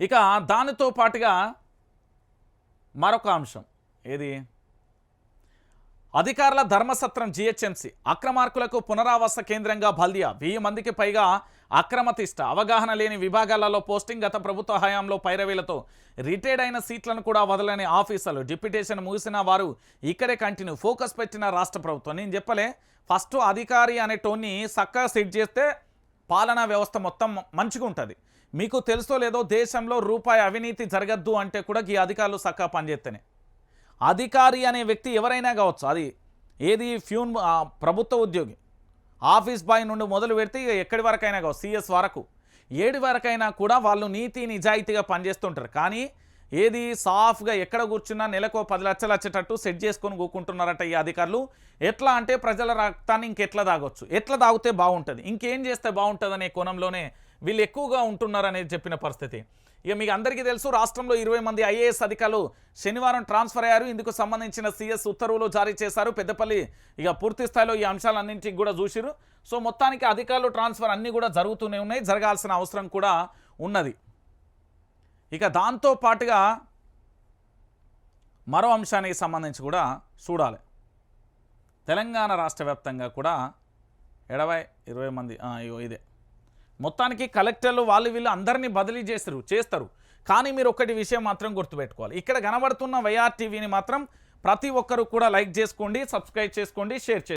ఇక దానితో పాటుగా మరొక అంశం. ఏది? అధికారుల ధర్మసత్రం జిహెచ్ఎంసీ అక్రమార్కులకు పునరావాస కేంద్రంగా బల్దియా. వెయ్యి మందికి పైగా అక్రమ తిష్ట అవగాహన లేని విభాగాలలో పోస్టింగ్ గత ప్రభుత్వ హయాంలో పైరవీలతో రిటైర్డ్ అయిన సీట్లను కూడా వదలని ఆఫీసర్లు. డిప్యుటేషన్ ముగిసిన వారు ఇక్కడే కంటిన్యూ. ఫోకస్ పెట్టిన రాష్ట్ర ప్రభుత్వం. నేను చెప్పలే ఫస్ట్ అధికారి అనే టోన్ని చక్కగా సెట్ చేస్తే పాలనా వ్యవస్థ మొత్తం మంచిగా ఉంటుంది. మీకు తెలుసో లేదో దేశంలో రూపాయి అవినీతి జరగద్దు అంటే కూడా ఈ అధికారులు చక్కగా పనిచేస్తేనే అధికారి అనే వ్యక్తి ఎవరైనా కావచ్చు అది ఏది ఫ్యూన్ ప్రభుత్వ ఉద్యోగి. ఆఫీస్ బాయ్ నుండి మొదలు పెడితే ఎక్కడి వరకైనా కావచ్చు సిఎస్ వరకు. ఏడు వరకైనా కూడా వాళ్ళు నీతి నిజాయితీగా పనిచేస్తుంటారు. కానీ ఏది సాఫ్గా ఎక్కడ కూర్చున్నా నెలకు పది లక్షలు వచ్చేటట్టు సెట్ చేసుకొని కూకుంటున్నారట ఈ అధికారులు. ఎట్లా అంటే ప్రజల రక్తాన్ని ఇంకెట్లా తాగొచ్చు? ఎట్లా తాగితే బాగుంటుంది? ఇంకేం చేస్తే బాగుంటుంది అనే కోణంలోనే వీళ్ళు ఎక్కువగా ఉంటున్నారనేది చెప్పిన పరిస్థితి. ఇక మీకు అందరికీ తెలుసు రాష్ట్రంలో ఇరవై మంది ఐఏఎస్ అధికారులు శనివారం ట్రాన్స్ఫర్ అయ్యారు. ఇందుకు సంబంధించిన సీఎస్ ఉత్తర్వులు జారీ చేశారు. పెద్దపల్లి ఇక పూర్తి స్థాయిలో ఈ అంశాలన్నింటికి కూడా చూసిరు సో మొత్తానికి అధికారులు ట్రాన్స్ఫర్ అన్నీ కూడా జరుగుతూనే ఉన్నాయి. జరగాల్సిన అవసరం కూడా ఉన్నది. ఇక దాంతో పాటుగా మరో అంశానికి సంబంధించి కూడా చూడాలి. తెలంగాణ రాష్ట్ర వ్యాప్తంగా కూడా ఎడవై ఇరవై మంది ఇదే. మొత్తానికి కలెక్టర్లు వాళ్ళు వీళ్ళు అందరినీ బదిలీ చేస్తారు చేస్తారు. కానీ మీరు ఒకటి విషయం మాత్రం గుర్తుపెట్టుకోవాలి. ఇక్కడ కనబడుతున్న వైఆర్టీవీని మాత్రం ప్రతి ఒక్కరు కూడా లైక్ చేసుకోండి సబ్స్క్రైబ్ చేసుకోండి షేర్ చేసుకోండి